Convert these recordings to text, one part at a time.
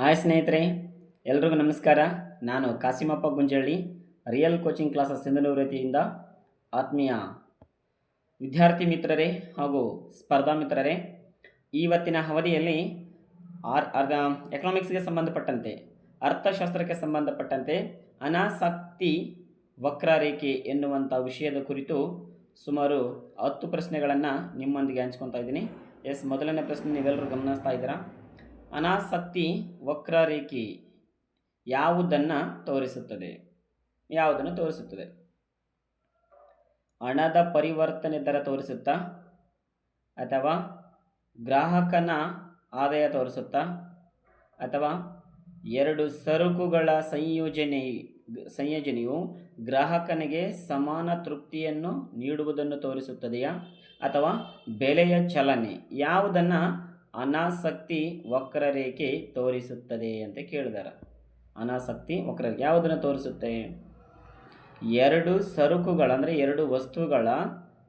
Hi ಸ್ನೇಹಿತರೆ, ಎಲ್ರಿಗೂ ನಮಸ್ಕಾರ. ನಾನು Kasimappa Gunjalli real coaching classes Sindhanur ವತಿಯಿಂದ ಆತ್ಮೀಯ ವಿದ್ಯಾರ್ಥಿ ಮಿತ್ರರೇ ಹಾಗೂ ಸ್ಪರ್ಧಾ ಮಿತ್ರರೇ ಇವತ್ತಿನ ಅವಧಿಯಲ್ಲಿ ಆರ್ ಅರ್ಧ ಎಕನಾಮಿಕ್ಸ್ಗೆ ಸಂಬಂಧಪಟ್ಟಂತೆ, ಅರ್ಥಶಾಸ್ತ್ರಕ್ಕೆ ಸಂಬಂಧಪಟ್ಟಂತೆ ಅನಾಸಕ್ತಿ ವಕ್ರರೇಖೆ ಎನ್ನುವಂಥ ವಿಷಯದ ಕುರಿತು ಸುಮಾರು ಹತ್ತು ಪ್ರಶ್ನೆಗಳನ್ನು ನಿಮ್ಮೊಂದಿಗೆ ಹಂಚ್ಕೊತಾ ಇದ್ದೀನಿ. ಎಸ್, ಮೊದಲನೇ ಪ್ರಶ್ನೆ ನೀವೆಲ್ಲರೂ ಗಮನಿಸ್ತಾ ಇದ್ದೀರಾ? ಅನಾಸಕ್ತಿ ವಕ್ರರೇಖೆ ಯಾವುದನ್ನು ತೋರಿಸುತ್ತದೆ? ಯಾವುದನ್ನು ತೋರಿಸುತ್ತದೆ? ಹಣದ ಪರಿವರ್ತನೆ ದರ ತೋರಿಸುತ್ತಾ? ಅಥವಾ ಗ್ರಾಹಕನ ಆದಾಯ ತೋರಿಸುತ್ತಾ? ಅಥವಾ ಎರಡು ಸರಕುಗಳ ಸಂಯೋಜನೆ, ಸಂಯೋಜನೆಯು ಗ್ರಾಹಕನಿಗೆ ಸಮಾನ ತೃಪ್ತಿಯನ್ನು ನೀಡುವುದನ್ನು ತೋರಿಸುತ್ತದೆಯಾ? ಅಥವಾ ಬೆಲೆಯ ಚಲನೆ ಯಾವುದನ್ನು ಅನಾಸಕ್ತಿ ವಕ್ರರೇಖೆ ತೋರಿಸುತ್ತದೆ ಅಂತ ಕೇಳಿದಾರ. ಅನಾಸಕ್ತಿ ವಕ್ರರೇಖೆ ಯಾವುದನ್ನು ತೋರಿಸುತ್ತೆ? ಎರಡು ಸರಕುಗಳ ಅಂದರೆ ಎರಡು ವಸ್ತುಗಳ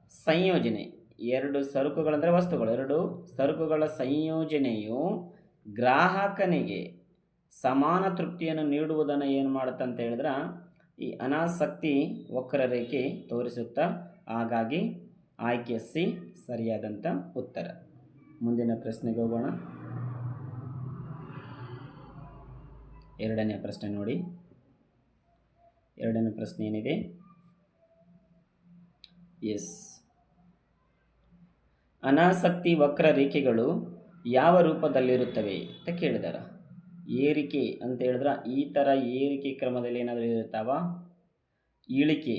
ಸಂಯೋಜನೆ. ಎರಡು ಸರಕುಗಳಂದರೆ ವಸ್ತುಗಳು. ಎರಡು ಸರಕುಗಳ ಸಂಯೋಜನೆಯು ಗ್ರಾಹಕನಿಗೆ ಸಮಾನ ತೃಪ್ತಿಯನ್ನು ನೀಡುವುದನ್ನು ಏನು ಮಾಡುತ್ತೆ ಅಂತ ಹೇಳಿದ್ರೆ, ಈ ಅನಾಸಕ್ತಿ ವಕ್ರರೇಖೆ ತೋರಿಸುತ್ತಾ, ಹಾಗಾಗಿ ಆಯ್ಕೆ ಸಿ ಸರಿಯಾದಂಥ ಉತ್ತರ. ಮುಂದಿನ ಪ್ರಶ್ನೆಗೆ ಹೋಗೋಣ. ಎರಡನೇ ಪ್ರಶ್ನೆ ನೋಡಿ. ಎರಡನೇ ಪ್ರಶ್ನೆ ಏನಿದೆ? ಎಸ್. ಅನಾಸಕ್ತಿ ವಕ್ರ ರೇಖೆಗಳು ಯಾವ ರೂಪದಲ್ಲಿರುತ್ತವೆ ಅಂತ ಕೇಳಿದಾರ. ಏರಿಕೆ ಅಂತ ಹೇಳಿದ್ರೆ ಈ ಥರ ಏರಿಕೆ ಕ್ರಮದಲ್ಲಿ ಏನಾದರೂ ಇರುತ್ತಾವ? ಇಳಿಕೆ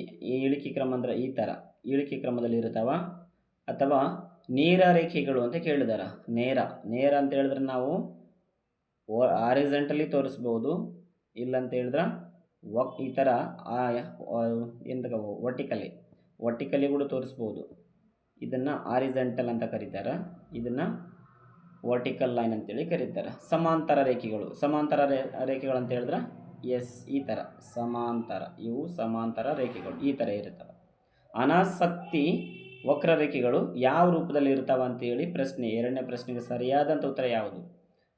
ಇಳಿಕೆ ಕ್ರಮ ಅಂದ್ರೆ ಈ ಥರ ಇಳಿಕೆ ಕ್ರಮದಲ್ಲಿ ಇರುತ್ತಾವ? ಅಥವಾ ನೇರ ರೇಖೆಗಳು ಅಂತ ಕೇಳಿದಾರ. ನೇರ. ನೇರ ಅಂತ ಹೇಳಿದ್ರೆ ನಾವು ಆರಿಜೆಂಟಲಿ ತೋರಿಸ್ಬೋದು. ಇಲ್ಲ ಅಂತ ಹೇಳಿದ್ರೆ ವಕ್ ಈ ಥರ ಎಂತ ವರ್ಟಿಕಲಿ ವರ್ಟಿಕಲಿ ಕೂಡ ತೋರಿಸ್ಬೋದು. ಇದನ್ನು ಆರಿಜೆಂಟಲ್ ಅಂತ ಕರೀತಾರೆ. ಇದನ್ನು ವರ್ಟಿಕಲ್ ಲೈನ್ ಅಂತೇಳಿ ಕರೀತಾರೆ. ಸಮಾಂತರ ರೇಖೆಗಳು. ಸಮಾಂತರ ರೇಖೆಗಳು ಅಂತ ಹೇಳಿದ್ರೆ ಎಸ್ ಈ ಥರ ಸಮಾಂತರ. ಇವು ಸಮಾಂತರ ರೇಖೆಗಳು. ಈ ಥರ ಇರುತ್ತವೆ. ಅನಾಸಕ್ತಿ ವಕ್ರರೇಖೆಗಳು ಯಾವ ರೂಪದಲ್ಲಿ ಇರ್ತಾವ ಅಂತೇಳಿ ಪ್ರಶ್ನೆ, ಎರಡನೇ ಪ್ರಶ್ನೆಗೆ ಸರಿಯಾದಂಥ ಉತ್ತರ ಯಾವುದು?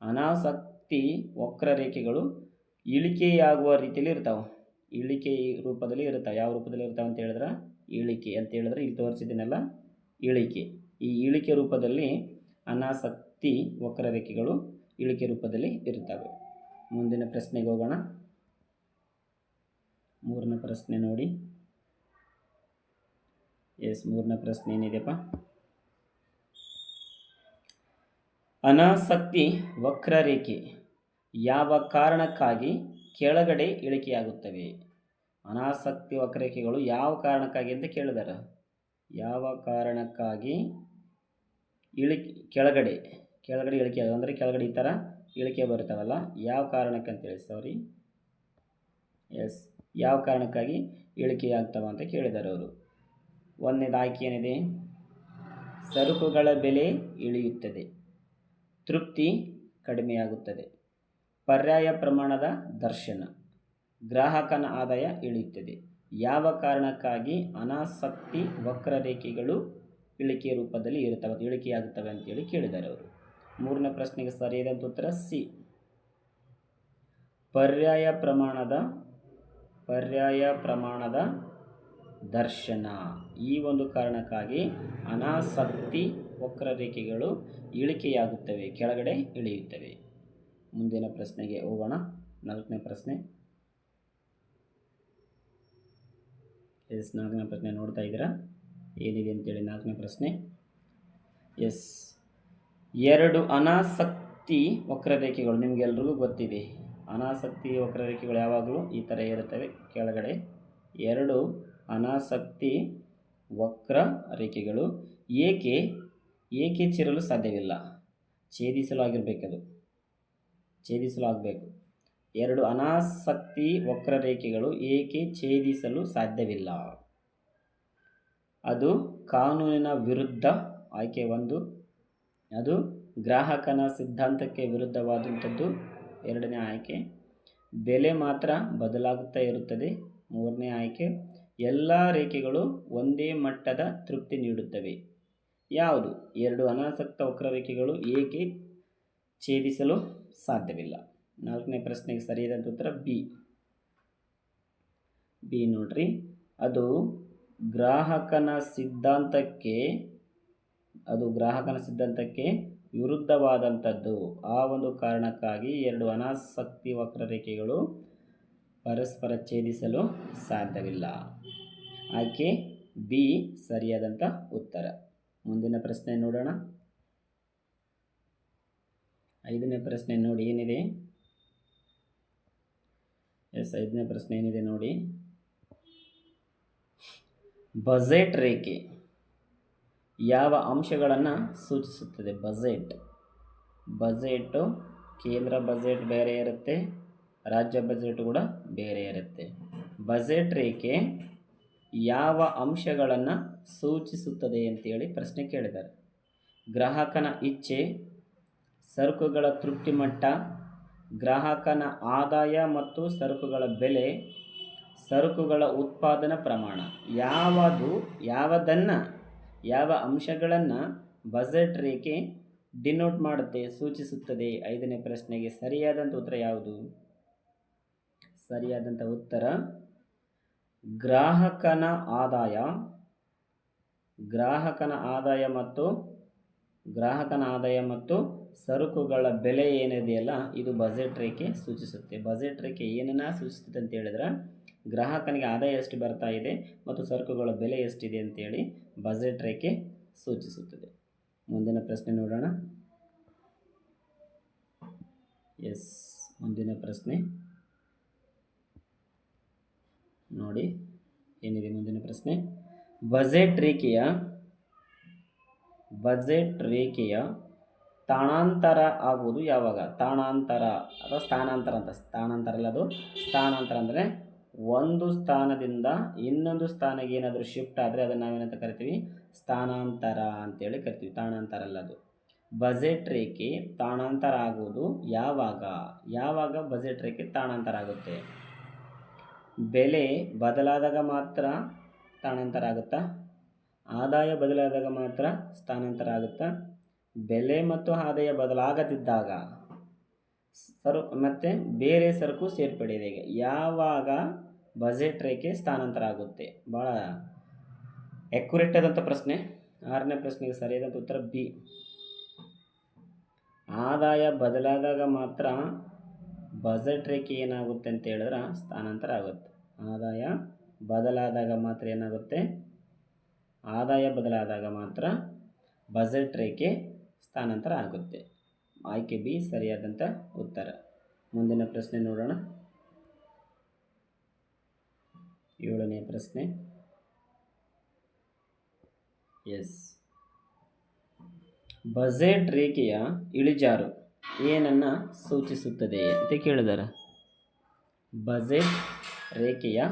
ಅನಾಸಕ್ತಿ ವಕ್ರರೇಖೆಗಳು ಇಳಿಕೆಯಾಗುವ ರೀತಿಯಲ್ಲಿ ಇರ್ತಾವೆ. ಇಳಿಕೆ ರೂಪದಲ್ಲಿ ಇರ್ತಾವೆ. ಯಾವ ರೂಪದಲ್ಲಿ ಇರ್ತಾವೆ ಅಂತ ಹೇಳಿದ್ರೆ? ಇಳಿಕೆ ಅಂತ ಹೇಳಿದ್ರೆ. ಇಲ್ಲಿ ತೋರಿಸಿದ್ದೀನಲ್ಲ, ಇಳಿಕೆ. ಈ ಇಳಿಕೆ ರೂಪದಲ್ಲಿ ಅನಾಸಕ್ತಿ ವಕ್ರರೇಖೆಗಳು ಇಳಿಕೆ ರೂಪದಲ್ಲಿ ಇರುತ್ತವೆ ಮುಂದಿನ ಪ್ರಶ್ನೆಗೆ ಹೋಗೋಣ. ಮೂರನೇ ಪ್ರಶ್ನೆ ನೋಡಿ. ಎಸ್, ಮೂರನೇ ಪ್ರಶ್ನೆ ಏನಿದೆಯಪ್ಪ? ಅನಾಸಕ್ತಿ ವಕ್ರರೇಖೆ ಯಾವ ಕಾರಣಕ್ಕಾಗಿ ಕೆಳಗಡೆ ಇಳಿಕೆಯಾಗುತ್ತವೆ? ಅನಾಸಕ್ತಿ ವಕ್ರರೇಖೆಗಳು ಯಾವ ಕಾರಣಕ್ಕಾಗಿ ಅಂತ ಕೇಳಿದಾರೆ. ಯಾವ ಕಾರಣಕ್ಕಾಗಿ ಇಳಿಕೆ ಕೆಳಗಡೆ ಕೆಳಗಡೆ ಇಳಿಕೆ ಆಗ ಅಂದರೆ ಕೆಳಗಡೆ ಈ ಥರ ಇಳಿಕೆ ಬರ್ತಾವಲ್ಲ ಯಾವ ಕಾರಣಕ್ಕೆ ಅಂತೇಳಿ ಸಾರಿ ಎಸ್ ಯಾವ ಕಾರಣಕ್ಕಾಗಿ ಇಳಿಕೆ ಆಗ್ತಾವ ಅಂತ ಕೇಳಿದ್ದಾರೆ ಅವರು. ಒಂದನೇದು ಆಯ್ಕೆ ಏನಿದೆ? ಸರಕುಗಳ ಬೆಲೆ ಇಳಿಯುತ್ತದೆ. ತೃಪ್ತಿ ಕಡಿಮೆಯಾಗುತ್ತದೆ. ಪರ್ಯಾಯ ಪ್ರಮಾಣದ ದರ್ಶನ. ಗ್ರಾಹಕನ ಆದಾಯ ಇಳಿಯುತ್ತದೆ. ಯಾವ ಕಾರಣಕ್ಕಾಗಿ ಅನಾಸಕ್ತಿ ವಕ್ರರೇಖೆಗಳು ಇಳಿಕೆ ರೂಪದಲ್ಲಿ ಇರುತ್ತವೆ, ಇಳಿಕೆಯಾಗುತ್ತವೆ ಅಂತೇಳಿ ಕೇಳಿದ್ದಾರೆ ಅವರು. ಮೂರನೇ ಪ್ರಶ್ನೆಗೆ ಸರಿಯಾದಂಥ ಉತ್ತರ ಸಿ. ಪರ್ಯಾಯ ಪ್ರಮಾಣದ ಪರ್ಯಾಯ ಪ್ರಮಾಣದ ದರ್ಶನ. ಈ ಒಂದು ಕಾರಣಕ್ಕಾಗಿ ಅನಾಸಕ್ತಿ ವಕ್ರರೇಖೆಗಳು ಇಳಿಕೆಯಾಗುತ್ತವೆ, ಕೆಳಗಡೆ ಇಳಿಯುತ್ತವೆ. ಮುಂದಿನ ಪ್ರಶ್ನೆಗೆ ಹೋಗೋಣ. ನಾಲ್ಕನೇ ಪ್ರಶ್ನೆ. ಎಸ್, ನಾಲ್ಕನೇ ಪ್ರಶ್ನೆ ನೋಡ್ತಾ ಇದ್ದೀರಾ? ಏನಿದೆ ಅಂತೇಳಿ ನಾಲ್ಕನೇ ಪ್ರಶ್ನೆ. ಎಸ್. ಎರಡು ಅನಾಸಕ್ತಿ ವಕ್ರರೇಖೆಗಳು ನಿಮಗೆಲ್ರಿಗೂ ಗೊತ್ತಿದೆ. ಅನಾಸಕ್ತಿ ವಕ್ರರೇಖೆಗಳು ಯಾವಾಗಲೂ ಈ ಥರ ಇರುತ್ತವೆ, ಕೆಳಗಡೆ. ಎರಡು ಅನಾಸಕ್ತಿ, ವಕ್ರ ರೇಖೆಗಳು ಏಕೆ ಏಕೆ ಚಿರಲು ಸಾಧ್ಯವಿಲ್ಲ? ಛೇದಿಸಲು ಆಗಿರಬೇಕದು ಛೇದಿಸಲು ಆಗಬೇಕು ಎರಡು ಅನಾಸಕ್ತಿ ವಕ್ರರೇಖೆಗಳು ಏಕೆ ಛೇದಿಸಲು ಸಾಧ್ಯವಿಲ್ಲ? ಅದು ಕಾನೂನಿನ ವಿರುದ್ಧ ಆಯ್ಕೆ ಒಂದು. ಅದು ಗ್ರಾಹಕನ ಸಿದ್ಧಾಂತಕ್ಕೆ ವಿರುದ್ಧವಾದಂಥದ್ದು ಎರಡನೇ ಆಯ್ಕೆ. ಬೆಲೆ ಮಾತ್ರ ಬದಲಾಗುತ್ತಾ ಇರುತ್ತದೆ. ಮೂರನೇ ಆಯ್ಕೆ ಎಲ್ಲ ರೇಖೆಗಳು ಒಂದೇ ಮಟ್ಟದ ತೃಪ್ತಿ ನೀಡುತ್ತವೆ. ಯಾವುದು? ಎರಡು ಅನಾಸಕ್ತ ವಕ್ರರೇಖೆಗಳು ಏಕೆ ಛೇದಿಸಲು ಸಾಧ್ಯವಿಲ್ಲ? ನಾಲ್ಕನೇ ಪ್ರಶ್ನೆಗೆ ಸರಿಯಾದಂಥ ಉತ್ತರ ಬಿ. ಬಿ ನೋಡ್ರಿ. ಅದು ಗ್ರಾಹಕನ ಸಿದ್ಧಾಂತಕ್ಕೆ, ಅದು ಗ್ರಾಹಕನ ಸಿದ್ಧಾಂತಕ್ಕೆ ವಿರುದ್ಧವಾದಂಥದ್ದು ಆ ಒಂದು ಕಾರಣಕ್ಕಾಗಿ ಎರಡು ಅನಾಸಕ್ತಿ ವಕ್ರರೇಖೆಗಳು ಪರಸ್ಪರ ಛೇದಿಸಲು ಸಾಧ್ಯವಿಲ್ಲ. ಆಯ್ಕೆ ಬಿ ಸರಿಯಾದಂಥ ಉತ್ತರ. ಮುಂದಿನ ಪ್ರಶ್ನೆ ನೋಡೋಣ. ಐದನೇ ಪ್ರಶ್ನೆ ನೋಡಿ, ಏನಿದೆ? ಎಸ್, ಐದನೇ ಪ್ರಶ್ನೆ ಏನಿದೆ ನೋಡಿ. ಬಜೆಟ್ ರೇಖೆ ಯಾವ ಅಂಶಗಳನ್ನು ಸೂಚಿಸುತ್ತದೆ? ಬಜೆಟ್. ಬಜೆಟು ಕೇಂದ್ರ ಬಜೆಟ್ ಬೇರೆ ಇರುತ್ತೆ. ರಾಜ್ಯ ಬಜೆಟ್ ಕೂಡ ಬೇರೆ ಇರುತ್ತೆ. ಬಜೆಟ್ ರೇಖೆ ಯಾವ ಅಂಶಗಳನ್ನು ಸೂಚಿಸುತ್ತದೆ ಅಂತೇಳಿ ಪ್ರಶ್ನೆ ಕೇಳಿದ್ದಾರೆ. ಗ್ರಾಹಕನ ಇಚ್ಛೆ, ಸರಕುಗಳ ತೃಪ್ತಿ ಮಟ್ಟ, ಗ್ರಾಹಕನ ಆದಾಯ ಮತ್ತು ಸರಕುಗಳ ಬೆಲೆ, ಸರಕುಗಳ ಉತ್ಪಾದನಾ ಪ್ರಮಾಣ ಯಾವುದು, ಯಾವುದನ್ನು, ಯಾವ ಅಂಶಗಳನ್ನು ಬಜೆಟ್ ರೇಖೆ ಡಿನೋಟ್ ಮಾಡುತ್ತೆ, ಸೂಚಿಸುತ್ತದೆ? ಐದನೇ ಪ್ರಶ್ನೆಗೆ ಸರಿಯಾದಂಥ ಉತ್ತರ ಯಾವುದು? ಸರಿಯಾದಂಥ ಉತ್ತರ. ಗ್ರಾಹಕನ ಆದಾಯ. ಗ್ರಾಹಕನ ಆದಾಯ ಮತ್ತು ಗ್ರಾಹಕನ ಆದಾಯ ಮತ್ತು ಸರಕುಗಳ ಬೆಲೆ ಏನಿದೆಯಲ್ಲ, ಇದು ಬಜೆಟ್ ರೇಖೆ ಸೂಚಿಸುತ್ತೆ. ಬಜೆಟ್ ರೇಖೆ ಏನನ್ನ ಸೂಚಿಸುತ್ತೆ ಅಂತ ಹೇಳಿದ್ರೆ, ಗ್ರಾಹಕನಿಗೆ ಆದಾಯ ಎಷ್ಟು ಬರ್ತಾ ಇದೆ ಮತ್ತು ಸರಕುಗಳ ಬೆಲೆ ಎಷ್ಟಿದೆ ಅಂತೇಳಿ ಬಜೆಟ್ ರೇಖೆ ಸೂಚಿಸುತ್ತದೆ. ಮುಂದಿನ ಪ್ರಶ್ನೆ ನೋಡೋಣ. ಎಸ್, ಮುಂದಿನ ಪ್ರಶ್ನೆ. ನೋಡಿ, ಏನಿದೆ ಮುಂದಿನ ಪ್ರಶ್ನೆ? ಬಜೆಟ್ ರೇಖೆಯ ಬಜೆಟ್ ರೇಖೆಯ ತಾಣಾಂತರ ಆಗುವುದು ಯಾವಾಗ? ತಾಣಾಂತರ ಅಥವಾ ಸ್ಥಾನಾಂತರ ಅಂತ, ಸ್ಥಾನಾಂತರ ಅಲ್ಲ ಅದು. ಸ್ಥಾನಾಂತರ ಅಂದರೆ ಒಂದು ಸ್ಥಾನದಿಂದ ಇನ್ನೊಂದು ಸ್ಥಾನಕ್ಕೆ ಏನಾದರೂ ಶಿಫ್ಟ್ ಆದರೆ ಅದನ್ನು ನಾವೇನಂತ ಕರಿತೀವಿ? ಸ್ಥಾನಾಂತರ ಅಂತೇಳಿ ಕರಿತೀವಿ. ತಾಣಾಂತರ ಅಲ್ಲ ಅದು. ಬಜೆಟ್ ರೇಖೆ ತಾಣಾಂತರ ಆಗುವುದು ಯಾವಾಗ? ಯಾವಾಗ ಬಜೆಟ್ ರೇಖೆ ತಾಣಾಂತರ ಆಗುತ್ತೆ? ಬೆಲೆ ಬದಲಾದಾಗ ಮಾತ್ರ ಸ್ಥಾನಾಂತರ ಆಗುತ್ತಾ? ಆದಾಯ ಬದಲಾದಾಗ ಮಾತ್ರ ಸ್ಥಾನಾಂತರ ಆಗುತ್ತಾ? ಬೆಲೆ ಮತ್ತು ಆದಾಯ ಬದಲಾಗದಿದ್ದಾಗ ಸರು, ಮತ್ತು ಬೇರೆ ಸರಕು ಸೇರ್ಪಡೆ ಈಗ ಯಾವಾಗ ಬಜೆಟ್ ರೇಖೆ ಸ್ಥಾನಾಂತರ ಆಗುತ್ತೆ? ಭಾಳ ಎಕ್ಯುರೇಟ್ ಆದಂಥ ಪ್ರಶ್ನೆ. ಆರನೇ ಪ್ರಶ್ನೆಗೆ ಸರಿಯಾದಂಥ ಉತ್ತರ ಬಿ. ಆದಾಯ ಬದಲಾದಾಗ ಮಾತ್ರ ಬಜೆಟ್ ರೇಖೆ ಏನಾಗುತ್ತೆ ಅಂತ ಹೇಳಿದ್ರೆ ಸ್ಥಾನಾಂತರ ಆಗುತ್ತೆ. ಆದಾಯ ಬದಲಾದಾಗ ಮಾತ್ರ ಏನಾಗುತ್ತೆ? ಆದಾಯ ಬದಲಾದಾಗ ಮಾತ್ರ ಬಜೆಟ್ ರೇಖೆ ಸ್ಥಾನಾಂತರ ಆಗುತ್ತೆ. ಆಯ್ಕೆ ಬಿ ಸರಿಯಾದಂಥ ಉತ್ತರ. ಮುಂದಿನ ಪ್ರಶ್ನೆ ನೋಡೋಣ. ಏಳನೇ ಪ್ರಶ್ನೆ. ಎಸ್. ಬಜೆಟ್ ರೇಖೆಯ ಇಳಿಜಾರು. ಏನನ್ನು ಸೂಚಿಸುತ್ತದೆ ಅಂತ ಕೇಳಿದ್ದಾರೆ ಬಜೆಟ್ ರೇಖೆಯ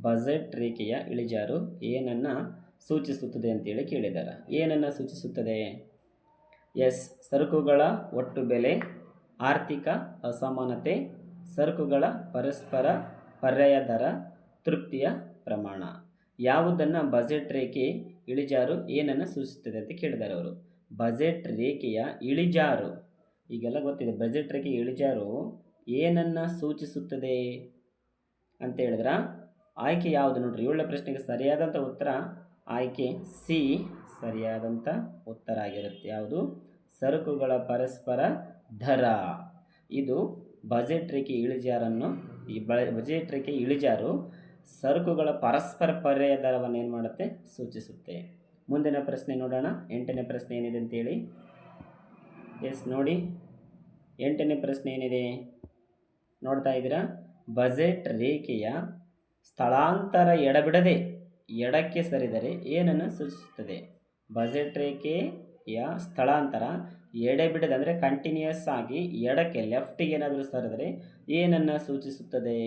ಬಜೆಟ್ ರೇಖೆಯ ಇಳಿಜಾರು ಏನನ್ನು ಸೂಚಿಸುತ್ತದೆ ಅಂತೇಳಿ ಕೇಳಿದ್ದಾರೆ ಏನನ್ನು ಸೂಚಿಸುತ್ತದೆ? ಎಸ್, ಸರಕುಗಳ ಒಟ್ಟು ಬೆಲೆ, ಆರ್ಥಿಕ ಅಸಮಾನತೆ, ಸರಕುಗಳ ಪರಸ್ಪರ ಪರ್ಯಾಯ ದರ, ತೃಪ್ತಿಯ ಪ್ರಮಾಣ. ಯಾವುದನ್ನು ಬಜೆಟ್ ರೇಖೆ ಇಳಿಜಾರು ಏನನ್ನು ಸೂಚಿಸುತ್ತದೆ ಅಂತ ಕೇಳಿದ್ದಾರೆ ಅವರು. ಬಜೆಟ್ ರೇಖೆಯ ಇಳಿಜಾರು ಈಗೆಲ್ಲ ಗೊತ್ತಿದೆ. ಬಜೆಟ್ ರೇಖೆ ಇಳಿಜಾರು ಏನನ್ನು ಸೂಚಿಸುತ್ತದೆ ಅಂತ ಹೇಳಿದ್ರೆ? ಆಯ್ಕೆ ಯಾವುದು ನೋಡ್ರಿ. ಏಳನೇ ಪ್ರಶ್ನೆಗೆ ಸರಿಯಾದಂಥ ಉತ್ತರ ಆಯ್ಕೆ ಸಿ. ಸರಿಯಾದಂಥ ಉತ್ತರ ಆಗಿರುತ್ತೆ. ಯಾವುದು? ಸರಕುಗಳ ಪರಸ್ಪರ ದರ. ಇದು ಬಜೆಟ್ ರೇಖೆ ಇಳಿಜಾರನ್ನು ಈ ಬಜೆಟ್ ರೇಖೆ ಇಳಿಜಾರು ಸರಕುಗಳ ಪರಸ್ಪರ ಪರ್ಯಾಯ ದರವನ್ನು ಏನು ಮಾಡುತ್ತೆ? ಸೂಚಿಸುತ್ತೆ. ಮುಂದಿನ ಪ್ರಶ್ನೆ ನೋಡೋಣ. ಎಂಟನೇ ಪ್ರಶ್ನೆ ಏನಿದೆ ಅಂತೇಳಿ. ಎಸ್, ನೋಡಿ. ಎಂಟನೇ ಪ್ರಶ್ನೆ ಏನಿದೆ? ನೋಡ್ತಾ ಇದ್ದೀರಾ? ಬಜೆಟ್ ರೇಖೆಯ ಸ್ಥಳಾಂತರ ಎಡಬಿಡದೆ ಎಡಕ್ಕೆ ಸರಿದರೆ ಏನನ್ನು ಸೂಚಿಸುತ್ತದೆ? ಬಜೆಟ್ ರೇಖೆಯ ಸ್ಥಳಾಂತರ ಎಡೆಬಿಡದೆ ಅಂದರೆ ಕಂಟಿನ್ಯೂಯಸ್ ಆಗಿ ಎಡಕ್ಕೆ ಲೆಫ್ಟಿಗೆ ಏನಾದರೂ ಸರಿದರೆ ಏನನ್ನು ಸೂಚಿಸುತ್ತದೆ?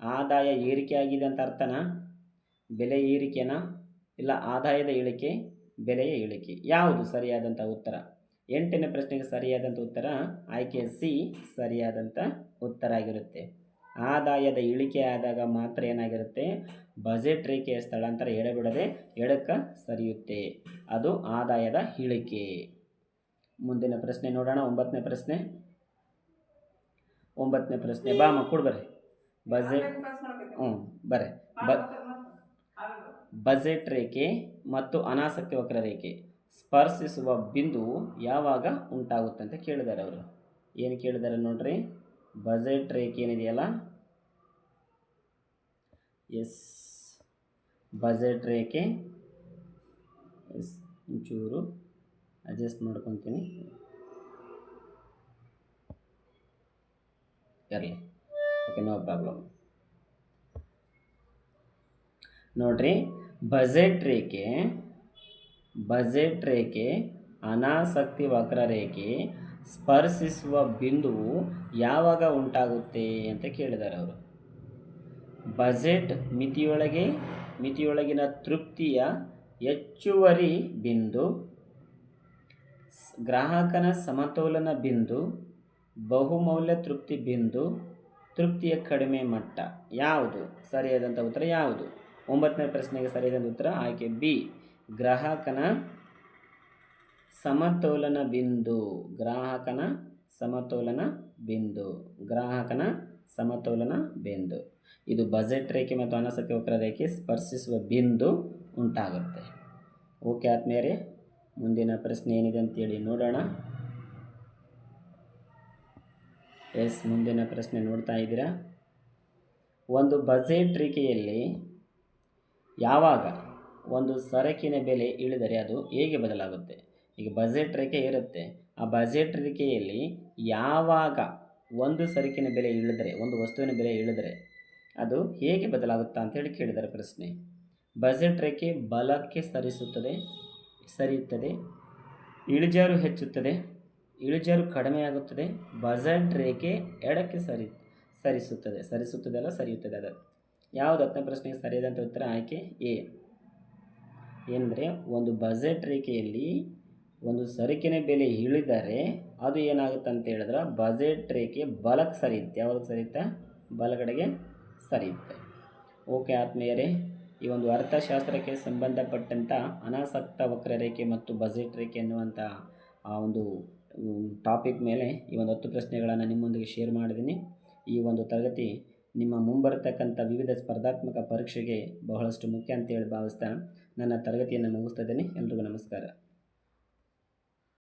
ಆದಾಯ ಏರಿಕೆ ಆಗಿದೆ ಅಂತ ಅರ್ಥನಾ? ಬೆಲೆ ಏರಿಕೆನಾ? ಇಲ್ಲ, ಆದಾಯದ ಇಳಿಕೆ ಬೆಲೆಯ ಇಳಿಕೆ ಯಾವುದು ಸರಿಯಾದಂಥ ಉತ್ತರ? ಎಂಟನೇ ಪ್ರಶ್ನೆಗೆ ಸರಿಯಾದಂಥ ಉತ್ತರ ಆಯ್ಕೆ ಸಿ ಸರಿಯಾದಂಥ ಉತ್ತರ ಆಗಿರುತ್ತೆ. ಆದಾಯದ ಇಳಿಕೆ ಆದಾಗ ಮಾತ್ರ ಏನಾಗಿರುತ್ತೆ? ಬಜೆಟ್ ರೇಖೆಯ ಸ್ಥಳಾಂತರ ಎಡಬಿಡದೆ ಎಡಕ್ಕೆ ಸರಿಯುತ್ತೆ. ಅದು ಆದಾಯದ ಇಳಿಕೆ. ಮುಂದಿನ ಪ್ರಶ್ನೆ ನೋಡೋಣ. ಒಂಬತ್ತನೇ ಪ್ರಶ್ನೆ. ಒಂಬತ್ತನೇ ಪ್ರಶ್ನೆ. ಬಾ ಮಕ್ಕಳು ಬರ್ರಿ. ಬಜೆಟ್ ಹ್ಞೂ ಬರ್ರಿ. ಬ ಬಜೆಟ್ ರೇಖೆ ಮತ್ತು ಅನಾಸಕ್ತಿ ವಕ್ರರೇಖೆ ಸ್ಪರ್ಶಿಸುವ ಬಿಂದು ಯಾವಾಗ ಉಂಟಾಗುತ್ತೆ ಅಂತ ಕೇಳಿದ್ದಾರೆ ಅವರು. ಏನು ಕೇಳಿದ್ದಾರೆ ನೋಡ್ರಿ? ಬಜೆಟ್ ರೇಖೆ ಏನಿದೆಯಲ್ಲ? ಎಸ್. ಬಜೆಟ್ ರೇಖೆ. ಎಸ್. ಒಂಚೂರು ಅಡ್ಜಸ್ಟ್ ಮಾಡ್ಕೊತೀನಿ. ಇರಲಿ. ಓಕೆ ನೋ ಪ್ರಾಬ್ಲಮ್ ನೋಡ್ರಿ, ಬಜೆಟ್ ರೇಖೆ ಬಜೆಟ್ ರೇಖೆ, ಅನಾಸಕ್ತಿ ವಕ್ರರೇಖೆ ಸ್ಪರ್ಶಿಸುವ ಬಿಂದುವು ಯಾವಾಗ ಉಂಟಾಗುತ್ತೆ ಅಂತ ಕೇಳಿದ್ದಾರೆ ಅವರು. ಬಜೆಟ್ ಮಿತಿಯೊಳಗೆ, ಮಿತಿಯೊಳಗಿನ ತೃಪ್ತಿಯ ಹೆಚ್ಚುವರಿ ಬಿಂದು ಗ್ರಾಹಕನ ಸಮತೋಲನ ಬಿಂದು, ಬಹುಮೌಲ್ಯ ತೃಪ್ತಿ ಬಿಂದು, ತೃಪ್ತಿಯ ಕಡಿಮೆ ಮಟ್ಟ ಯಾವುದು? ಸರಿಯಾದಂಥ ಉತ್ತರ ಯಾವುದು? ಒಂಬತ್ತನೇ ಪ್ರಶ್ನೆಗೆ ಸರಿಯಾದಂಥ ಉತ್ತರ ಆಯ್ಕೆ ಬಿ. ಗ್ರಾಹಕನ ಸಮತೋಲನ ಬಿಂದು. ಗ್ರಾಹಕನ ಸಮತೋಲನ ಬಿಂದು. ಗ್ರಾಹಕನ ಸಮತೋಲನ ಬಿಂದು. ಇದು ಬಜೆಟ್ ರೇಖೆ ಮತ್ತು ಅನಾಸಕ್ತಿ ವಕ್ರರೇಖೆ ಸ್ಪರ್ಶಿಸುವ ಬಿಂದು ಉಂಟಾಗುತ್ತೆ. ಓಕೆ ಆದ್ಮೇಲೆ ಮುಂದಿನ ಪ್ರಶ್ನೆ ಏನಿದೆ ಅಂತೇಳಿ ನೋಡೋಣ. ಎಸ್, ಮುಂದಿನ ಪ್ರಶ್ನೆ ನೋಡ್ತಾ ಇದ್ದೀರಾ? ಒಂದು ಬಜೆಟ್ ರೇಖೆಯಲ್ಲಿ ಯಾವಾಗ ಒಂದು ಸರಕಿನ ಬೆಲೆ ಇಳಿದರೆ ಅದು ಹೇಗೆ ಬದಲಾಗುತ್ತೆ? ಈಗ ಬಜೆಟ್ ರೇಖೆ ಇರುತ್ತೆ. ಆ ಬಜೆಟ್ ರೇಖೆಯಲ್ಲಿ ಯಾವಾಗ ಒಂದು ಸರಕಿನ ಬೆಲೆ ಇಳಿದರೆ, ಒಂದು ವಸ್ತುವಿನ ಬೆಲೆ ಇಳಿದರೆ ಅದು ಹೇಗೆ ಬದಲಾಗುತ್ತಾ ಅಂತೇಳಿ ಕೇಳಿದ್ದಾರೆ ಪ್ರಶ್ನೆ. ಬಜೆಟ್ ರೇಖೆ ಬಲಕ್ಕೆ ಸರಿಸುತ್ತದೆ, ಸರಿಯುತ್ತದೆ, ಇಳಿಜಾರು ಹೆಚ್ಚುತ್ತದೆ, ಇಳಿಜಾರು ಕಡಿಮೆಯಾಗುತ್ತದೆ ಬಜೆಟ್ ರೇಖೆ ಎಡಕ್ಕೆ ಸರಿ, ಸರಿಸುತ್ತದೆ ಸರಿಸುತ್ತದೆ ಅಲ್ಲ ಸರಿಯುತ್ತದೆ ಅದು ಯಾವುದು ಹತ್ತನೇ ಪ್ರಶ್ನೆಗೆ ಸರಿಯಾದಂಥ ಉತ್ತರ? ಆಯ್ಕೆ ಎ. ಏನಂದರೆ ಒಂದು ಬಜೆಟ್ ರೇಖೆಯಲ್ಲಿ ಒಂದು ಸರಕಿನ ಬೆಲೆ ಇಳಿದರೆ ಅದು ಏನಾಗುತ್ತೆ ಅಂತ ಹೇಳಿದ್ರೆ ಬಜೆಟ್ ರೇಖೆ ಬಲಕ್ಕೆ ಸರಿಯುತ್ತೆ. ಯಾವಾಗ ಸರಿಯುತ್ತೆ? ಬಲಗಡೆಗೆ ಸರಿಯುತ್ತೆ. ಓಕೆ ಆತ್ಮೀಯರೇ, ಈ ಒಂದು ಅರ್ಥಶಾಸ್ತ್ರಕ್ಕೆ ಸಂಬಂಧಪಟ್ಟಂಥ ಅನಾಸಕ್ತ ವಕ್ರರೇಖೆ ಮತ್ತು ಬಜೆಟ್ ರೇಖೆ ಎನ್ನುವಂಥ ಆ ಒಂದು ಟಾಪಿಕ್ ಮೇಲೆ ಈ ಒಂದು ಹತ್ತು ಪ್ರಶ್ನೆಗಳನ್ನು ನಿಮ್ಮೊಂದಿಗೆ ಶೇರ್ ಮಾಡಿದ್ದೀನಿ. ಈ ಒಂದು ತರಗತಿ ನಿಮ್ಮ ಮುಂಬರತಕ್ಕಂಥ ವಿವಿಧ ಸ್ಪರ್ಧಾತ್ಮಕ ಪರೀಕ್ಷೆಗೆ ಬಹಳಷ್ಟು ಮುಖ್ಯ ಅಂತೇಳಿ ಭಾವಿಸ್ತಾ ನನ್ನ ತರಗತಿಯನ್ನು ಮುಗಿಸ್ತಾ ಇದ್ದೇನೆ. ಎಲ್ರಿಗೂ ನಮಸ್ಕಾರ.